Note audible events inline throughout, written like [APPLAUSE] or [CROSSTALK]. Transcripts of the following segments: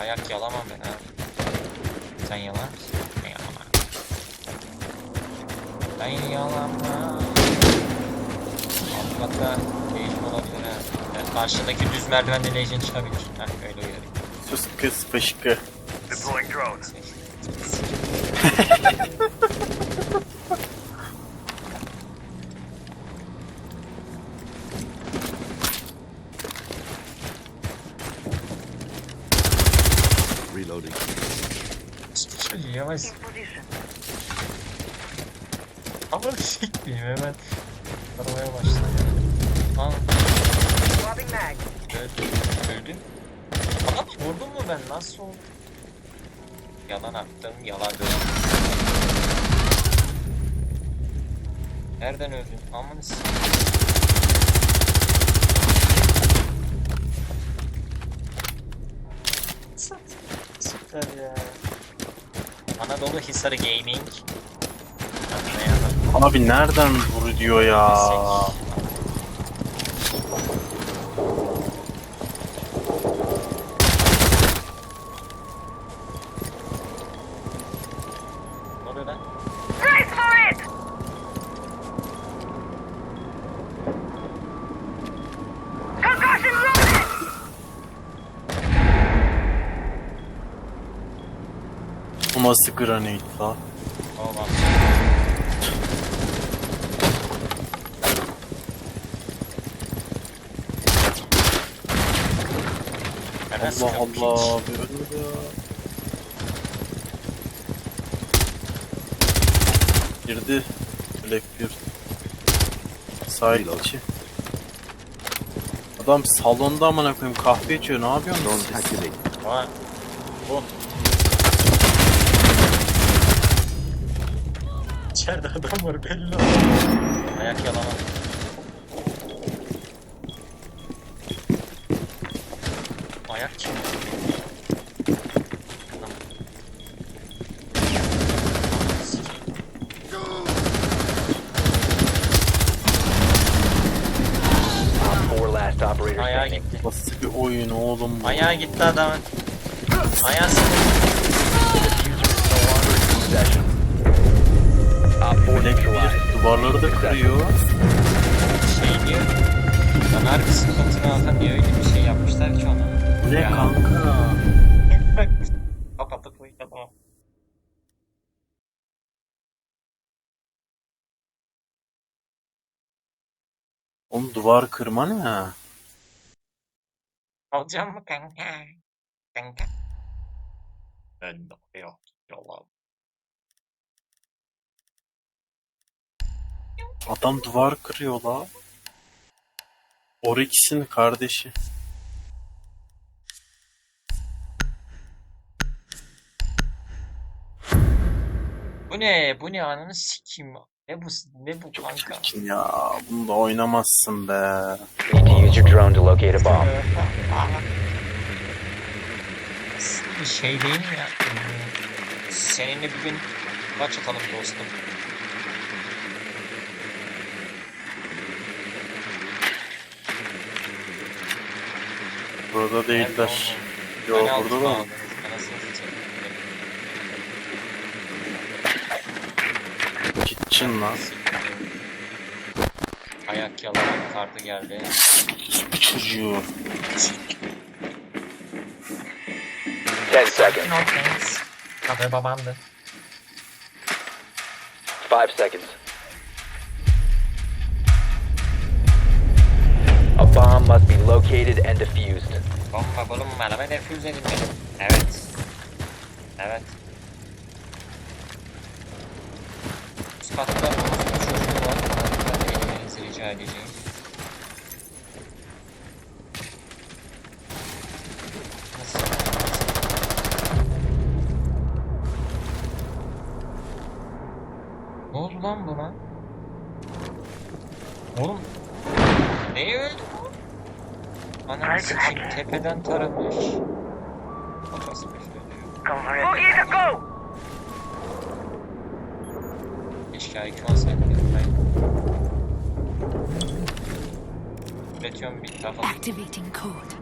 Ayak yalamam ben ha. Sen yalar mısın? Ben yalamam. Ben yalamam. Alt katta Legion olabilir ha. Yani karşıdaki düz merdivende Legion çıkabilir. Heh öyle uyarayım. Sus kız fışkı. Deploying drone. Reloading. Çocuğu yavaş. In position. Ama sikmeyeyim hemen. Aramaya başladı. Aa Swapping mag. öldü. Öldü. Adam vurdum mu ben? Nasıl oldu? Yalan attım, yalan döndüm. Nereden öldün? Aman Süper ya. Anadolu Hisarı Gaming. Abi nereden vur diyor ya. Ne oluyor lan? Brace for it! Concussion loaded! Bu nasıl granate la? Oh, bak. Nereden Allah? Allah. Bir ölmedi ya. Girdi. Blackbeard. Sahil içi. Adam salonda amına koyayım kahve içiyor ne yapıyorsun Drone siz? Vay. Bu. İçeride adam var belli Ayak yalama. Ayak kim? Adam. Sikeyim. Op 4 last operator Ayağa gitti. Nasıl bir oyun oğlum bu? Ayağa gitti adamın. Ayağı sıkı. Possession. Op 4 neutralized. Blackbeard duvarları da kırıyor. Şey diyor. Harbi sıkıntını alsan niye öyle bir şey yapmışlar ki ona? Ne Ya. kanka? Kapatıp uyudu tamam. Oğlum duvar kırma ne? Alacağım mı kanka? Kanka. Ben de yok. Yolla. Adam duvar kırıyor la. Oryx'in kardeşi. Bu ne? Bu ne ananı sikeyim. Ne bu ne bu kanka? Çirkin ya. Bunu da oynamazsın be. Need to use your drone to locate a bomb. Bir şey değil mi ya? Seninle bir gün maç atalım dostum. Burada değiller. Yo Ben aldım burada da. Anasını lan. Ayak yalamak kartı geldi. Çocuğu. 10 seconds. No thanks. Tabii babandı. 5 seconds. A bomb must be located and defused. Bomba bulunmalı ve defüze edilmeli. Evet. Evet. Katta çocuğu var. De elimenizi rica edeceğim. Ne oldu lan buna? Oğlum. Neye öldü bu? Sikeyim tepeden taramış. Activating code.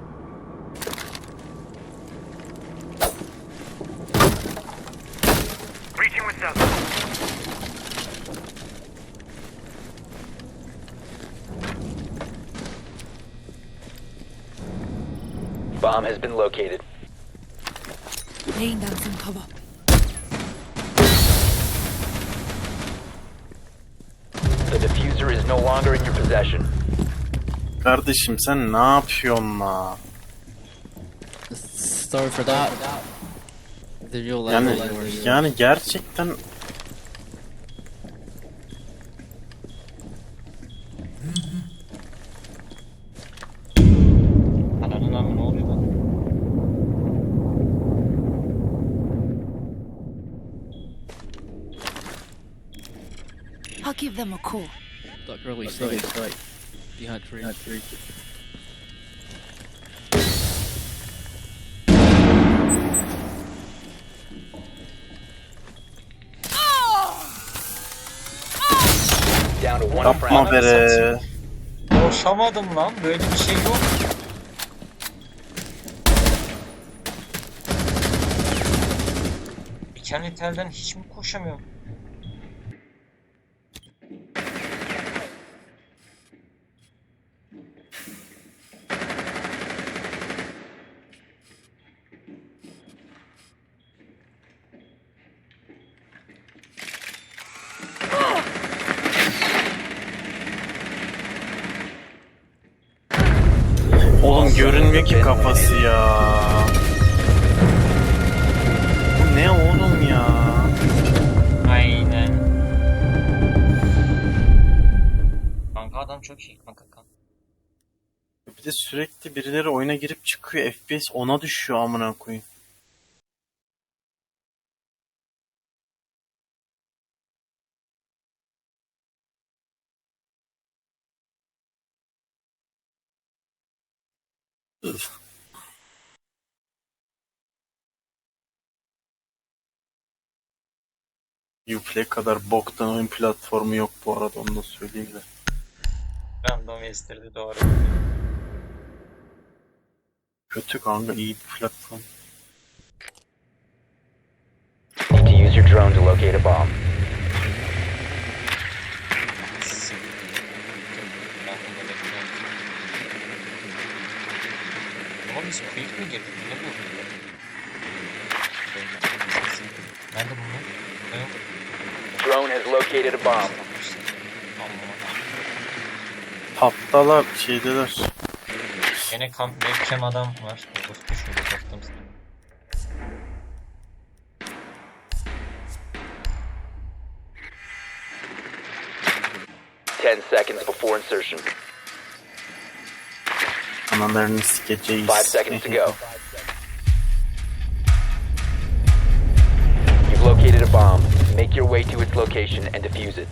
Reaching with. Bomb has been located. Laying down some cover. The diffuser is no longer in your possession. Kardeşim sen ne yapıyorsun la? Sorry for that. The real Yani level. yani gerçekten Ananın amı ne oluyor lan? I'll give them a call. Duck Behind tree. Down to one yapma friend. bere. Koşamadım lan böyle bir şey yok. Dikenli telden hiç mi koşamıyorum? Bir de sürekli birileri oyuna girip çıkıyor. FPS ona düşüyor amına koyayım. Üf. Uplay kadar boktan oyun platformu yok bu arada onu da söyleyeyim de. Random estirdi doğru. Kötü kanka iyi bir platform. Need to use your drone to locate a bomb. Biz girdik? Ne bu? Nerede bunlar? Yok. Drone has located a bomb. Taptalar şeydeler. Gene kamp webcam adam var. Orospu şöyle baktım sana. Ten seconds before insertion. Analarını sikeceğiz. Five seconds to go. [LAUGHS] You've located a bomb. Make your way to its location and defuse it.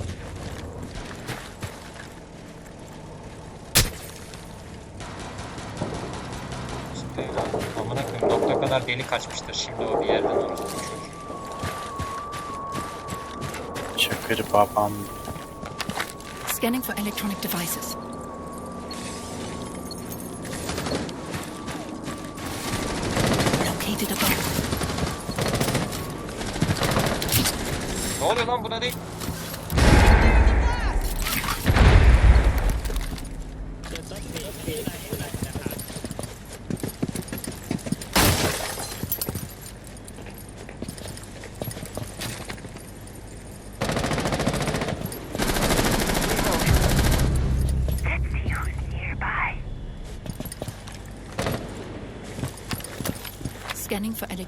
Nokta kadar delik açmıştır şimdi o bir yerden orospu çocuğu. Çakır babam. Scanning for electronic devices. Located a bomb. Ne oluyor lan buna değil?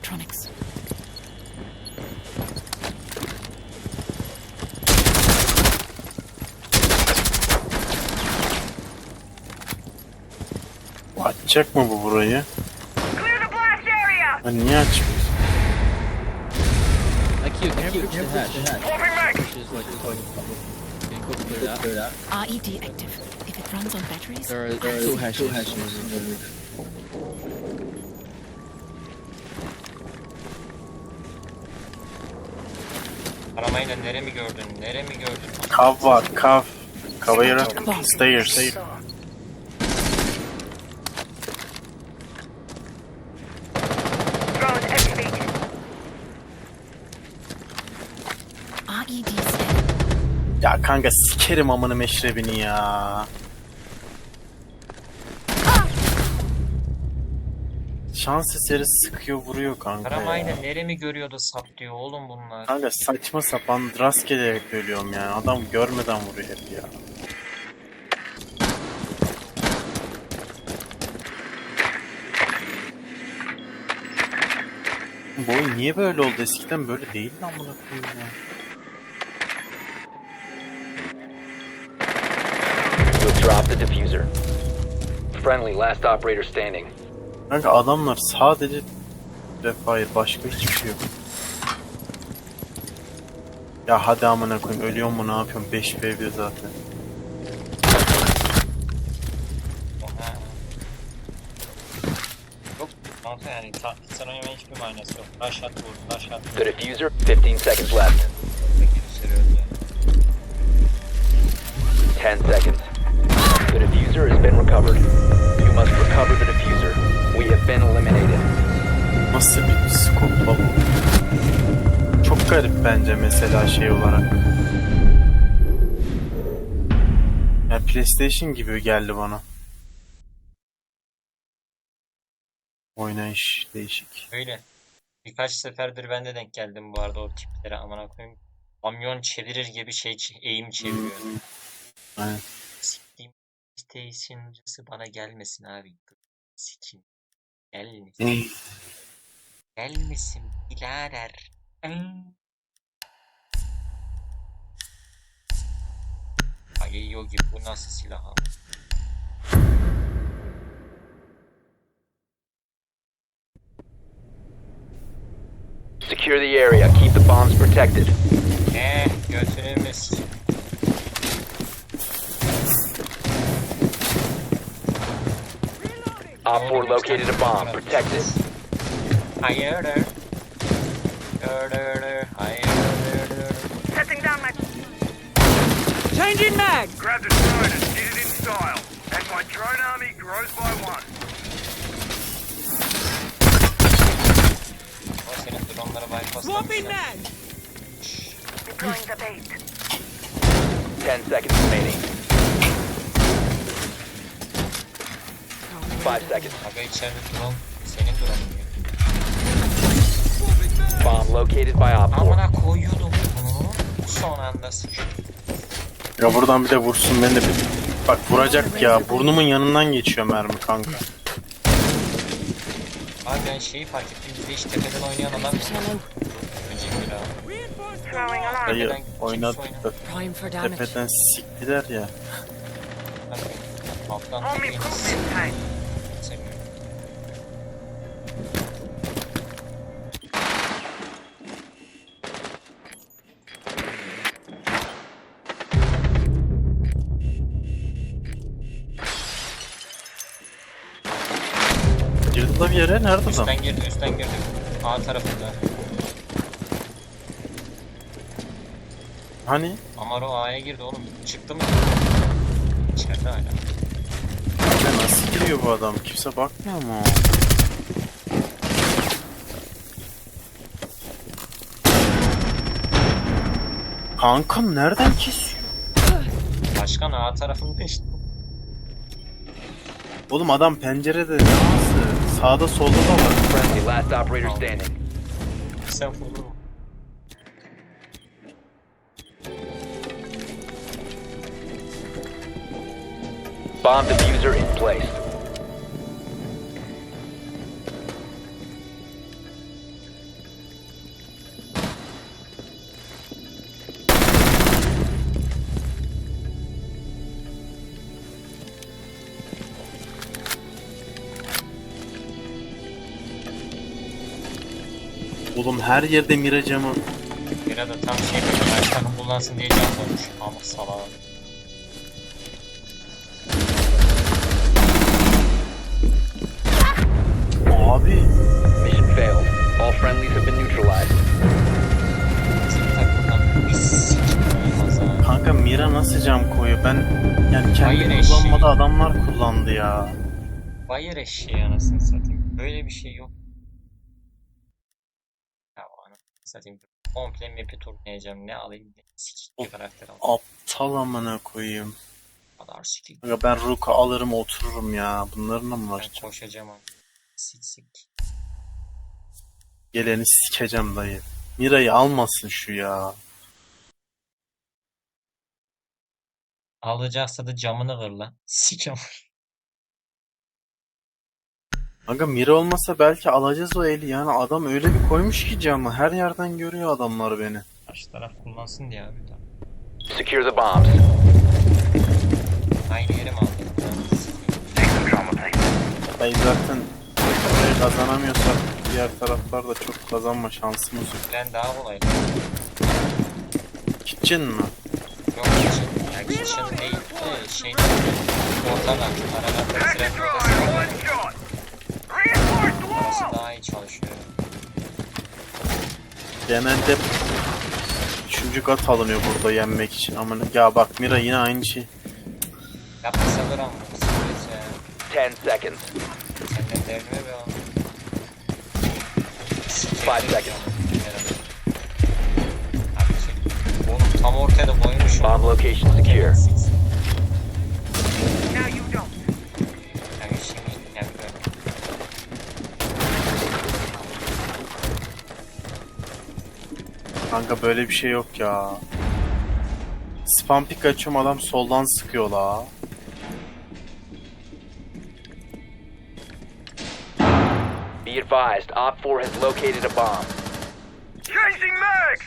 electronics. Açacak mı bu burayı? Ben niye açmıyorsun? RED active. If it runs on batteries, there are, there are two hashes. Two hashes. Aramayla nere mi gördün? Nere mi gördün? Kav var kav. Bomb. Stairs. Ya kanka sikerim amını meşrebini ya. Şans eseri sıkıyor vuruyor kanka Karam ya. neremi görüyordu sap diyor oğlum bunlar. Kanka saçma sapan rastgele ölüyorum yani. Adam görmeden vuruyor hep ya. Bu oyun niye böyle oldu? Eskiden böyle değildi amına koyayım ya. Dropped the diffuser. Friendly, last operator standing. Kanka adamlar sadece Refire başka hiçbir şey yok. Ya hadi amına koyayım ölüyor mu ne yapıyorum 5 v 1 zaten. Ha. Yok kanka yani oynamaya hiçbir manası yok. Taş at vur, at vur. The diffuser, 15 seconds left. Yani. 10 seconds. Mesela şey olarak. Ya PlayStation gibi geldi bana. Oynayış değişik. Öyle. Birkaç seferdir ben de denk geldim bu arada o tiplere amına koyayım. Kamyon çevirir gibi şey eğim çeviriyor. Aynen. Siktiğim PlayStation'cısı bana gelmesin abi. Sikim. Gelmesin. Gelmesin birader. Ay Yogi bu nasıl silah ama? Secure the area. Keep the bombs protected. Eh götürümüz. Op 4 located a bomb. Protect it. Hayırdır? Hayırdır? Changing mag! Grab the drone and get it in style. As my drone army grows by one. O senin dronları Swapping mag! Deploying the bait. 10 seconds remaining. 5 seconds. Aga içeride drone. Senin. Bomb located by Op 4. Amına koyuyordum bunu. Son anda sıçtım. Ya buradan bir de vursun beni de bir... Bak vuracak ya. Burnumun yanından geçiyor mermi kanka. Abi ben şeyi fark ettim. Bizde hiç tepeden oynayan adam. Dayı Tepeden oynadık da tepeden siktiler ya. Hadi. Alttan yere nerede adam? Üstten girdi, üstten girdi. A tarafında. Hani? Amaro A'ya girdi oğlum. Çıktı mı? İçeride hala. Ya nasıl giriyor bu adam? Kimse bakmıyor mu? Kankam nereden kesiyor? Başkan A tarafında işte. Oğlum adam pencerede nasıl? Sağda solda da var. Friendly, last operator standing. Sen vurdun? Bomb diffuser in place. Oğlum her yerde mira camı. Mira da tam şey böyle başkanın kullansın diye can koymuş. Ama salak. Abi. Mission failed. All friendlies have been neutralized. Kanka mira nasıl cam koyuyor? Ben yani kendi Hayır kullanmadı adamlar kullandı ya. Bayır eşeği anasını satayım. Böyle bir şey yok. Ya anasını satayım. Komple map'i turlayacağım. Ne alayım? Ne sikik bir karakter alayım. Aptal amına koyayım. O kadar sikik. Aga ben Rook'u alırım otururum ya. Bunlarla mı Ben uğraşacağım? koşacağım ama. Sik sik. Geleni sikeceğim dayı. Mira'yı almasın şu ya. Alacaksa da camını kır lan. Sikem. Aga Mira olmasa belki alacağız o eli. Yani adam öyle bir koymuş ki camı. Her yerden görüyor adamlar beni. Karşı taraf kullansın diye abi. Tamam. Secure the bombs. Aynı yere mi aldın? Take trauma, zaten burayı kazanamıyorsak diğer taraflarda çok kazanma şansımız yok. Ben daha kolay. Kitchen mi? Yok kitchen. Ya kitchen değil de şey. Ortadan. Aralarda the odası var. one shot. Daha iyi çalışıyor. Genelde üçüncü kat alınıyor burada yenmek için. Ama ya bak Mira yine aynı şey. Yapma sabır ama. Sıkıntı ya. 10 seconds. Senden derdime be oğlum. Five seconds. Oğlum tam ortaya koymuşum. Bomb location secure. Kanka böyle bir şey yok ya. Spam pick açıyorum adam soldan sıkıyor la. Be advised, Op 4 has located a bomb. Changing mags.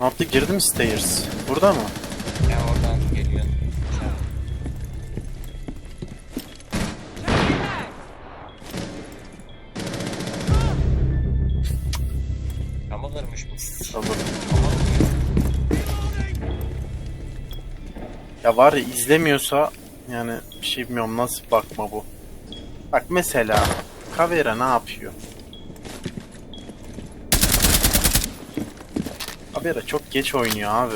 Ne yaptı girdi mi stairs? Burada mı? Ya var ya izlemiyorsa yani bir şey bilmiyorum nasıl bakma bu. Bak mesela Kavera ne yapıyor? Kavera çok geç oynuyor abi.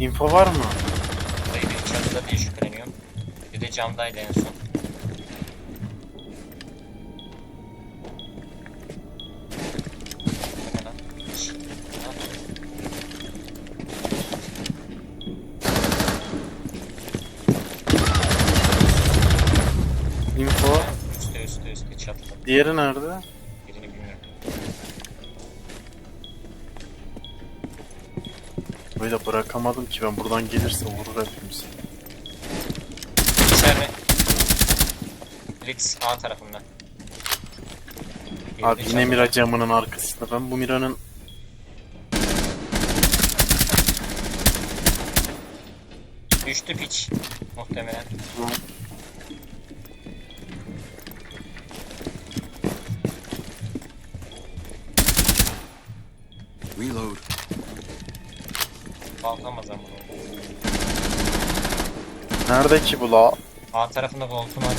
Info var mı? Çatıda diye şüpheleniyorum. Bir de camdaydı en son. Info. Üstte üstte üstte çatıda. Diğeri nerede? Birini bilmiyorum. Böyle bırakamadım ki ben buradan gelirse vurur hepimizi. İçeride. Blitz A tarafında. Abi yine. Mira camının arkasında. Ben bu Mira'nın Düştü piç. Muhtemelen. Reload. Kalkamaz ama. bunu. nerede ki bu la? A tarafında koltuğun var.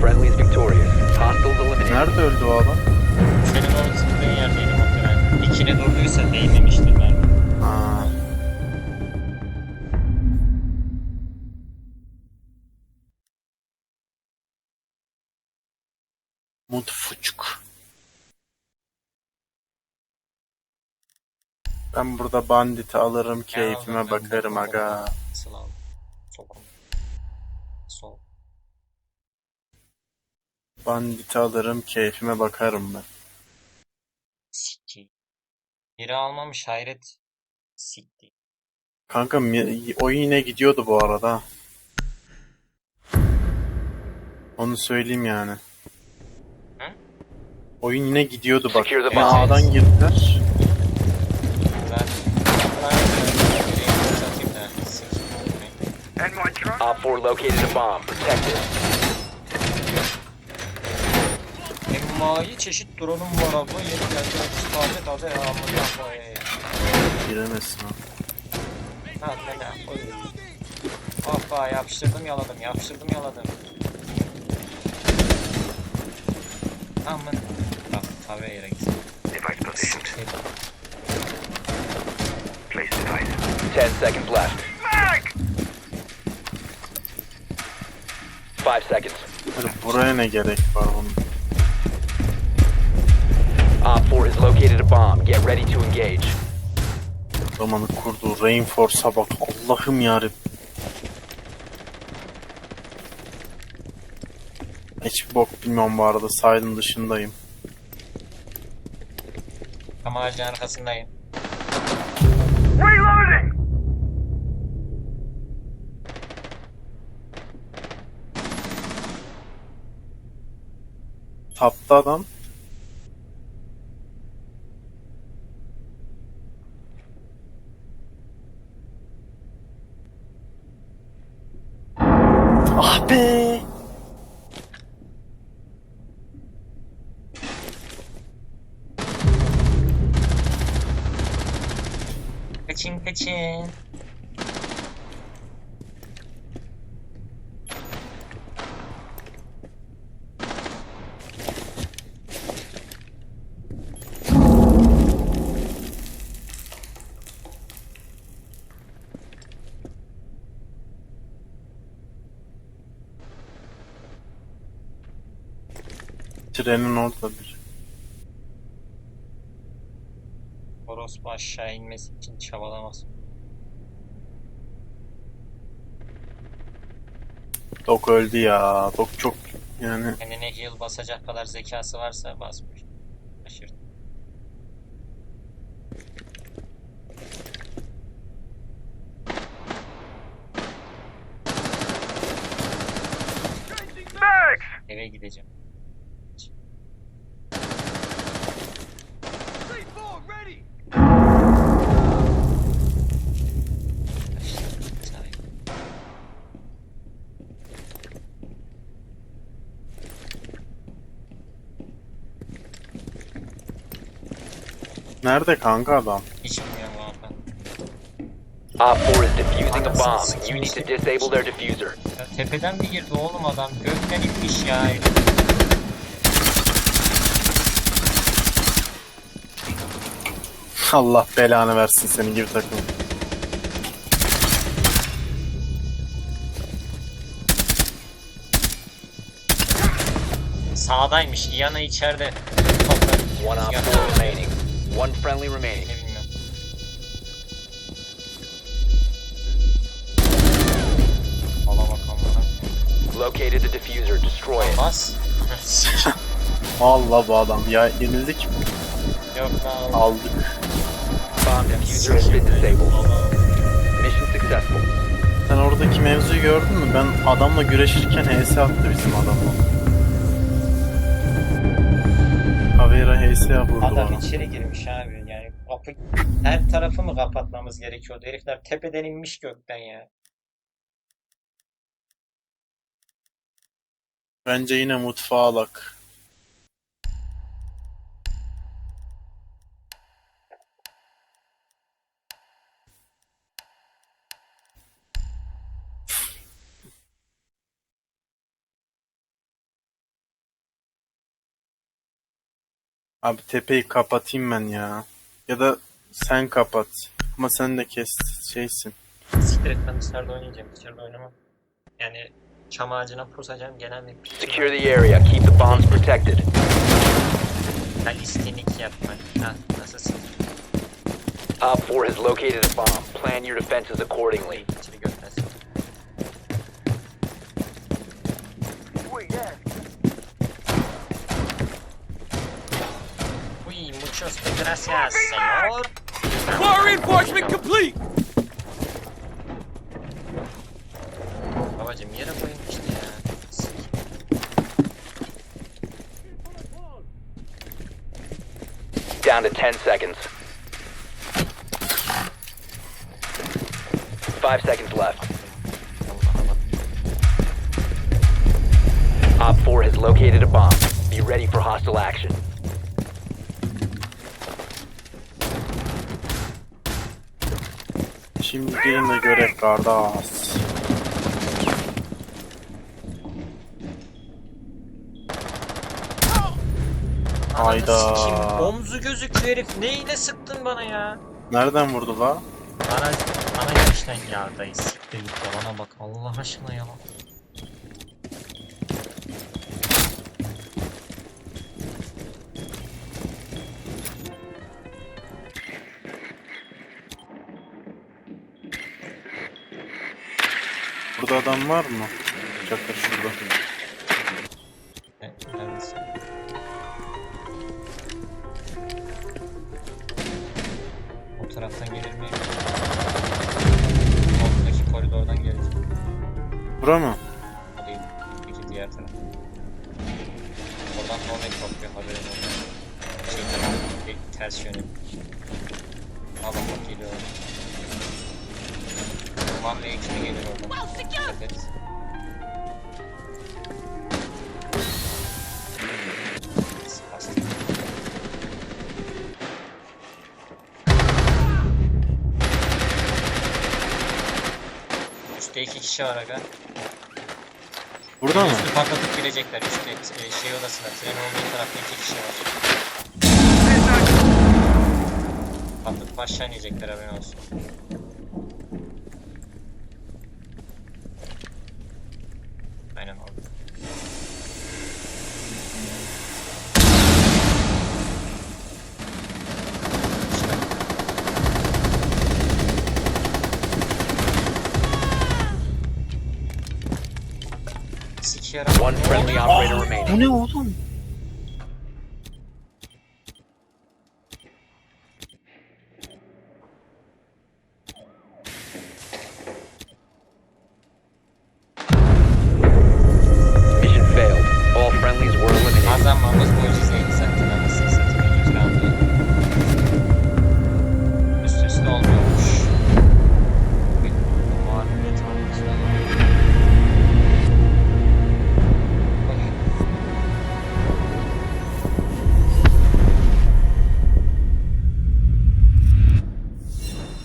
Friendly is victorious. Hostiles eliminated. Nerede öldü o adam? Senin o zıpladığın yerdeydi muhtemelen. İkine durduysa değmemiştir ben. Ha. Mutfuçuk. Ben burada banditi alırım, keyfime bakarım aga. Banditi alırım, keyfime bakarım ben. Sikti. Biri almamış hayret. Sikti. Kanka oyun yine gidiyordu bu arada. Onu söyleyeyim yani. Hı? Oyun yine gidiyordu bak. Yine. A'dan girdiler. Op 4 located a bomb. Protect it. Envai çeşit drone'um var abla. Yeni geldi. Taze taze ya amına koyayım. Giremezsin ha. Ha ne ne koy. Hoppa yapıştırdım yaladım yapıştırdım yaladım. Aman. Bak tabii yere gitsin. Device positioned. Siktir. 10 seconds left. Mag! 5 seconds. Buraya ne gerek var bunun? Op 4 has located a bomb. Get ready to engage. Zamanı kurduğu Rainforce'a bak. Allah'ım yarabbim. Hiç bok bilmiyorum bu arada. Side'ın dışındayım. Ama ağacın arkasındayım. Reloading! Tapta adam. Ah be. Kaçın. Trenin orada bir. Orospu aşağı inmesi için çabalamaz. Dok öldü ya. Dok çok yani Kendine heal basacak kadar zekası varsa basmış. Nerede kanka adam? Hiç bilmiyorum kanka. Op 4 is defusing a bomb. You need to disable their diffuser. Ya tepeden mi girdi oğlum adam? Gökten inmiş ya. Allah belanı versin senin gibi takım. Sağdaymış. Iana içeride. One op Ya, 4 remaining. One friendly remaining. Located the diffuser. Destroy it. Bas. [LAUGHS] Allah bu adam. Ya yenildik mi? Yok lan. Aldık. Bomb diffuser has been disabled. Mission successful. Sen oradaki mevzuyu gördün mü? Ben adamla güreşirken HS attı bizim adamla. Caveira HS vurdu Adam bana. içeri girmiş abi. Yani kapı her tarafı mı kapatmamız gerekiyordu? Herifler tepeden inmiş gökten ya. Bence yine mutfağa alak. Abi tepeyi kapatayım ben ya. Ya da sen kapat. Ama sen de kes şeysin. Siktir et ben dışarıda oynayacağım. İçeride oynamam. Yani çam ağacına pusacağım genel bir Secure the area. Keep the bombs protected. Kalistenik yapmak. Ha nasılsın? Op 4 has located a bomb. Plan your defenses accordingly. Muchos gracias señor. Fire reinforcement complete! Babacım yere koyun işte ya. Down to 10 seconds. Five seconds left. Op 4 has located a bomb. Be ready for hostile action. Şimdi de görek kardeş. Hayda. Sikeyim, Omzu gözüküyor herif. Neyine sıktın bana ya? Nereden vurdu la? Bana, bana Baştan ya dayı siktir git yalana bak Allah aşkına yalan. Burada adam var mı? Çakır şurada. Ne, neredesin? O taraftan gelir mi? Ortadaki koridordan gelecek. Bura mı? O değil. Peki diğer taraf. Oradan normal bakıyor haberin olsun. Şey tamam ters yönü. Bak bak geliyor. Ve ikili gelir oradan. Evet. Üstte iki kişi var aga. Burada mı? Üstü patlatıp girecekler. Üstte e, şey odasında. Tren olduğu tarafta iki kişi var. Patlatıp aşağı inecekler haberin olsun. One friendly operator remaining.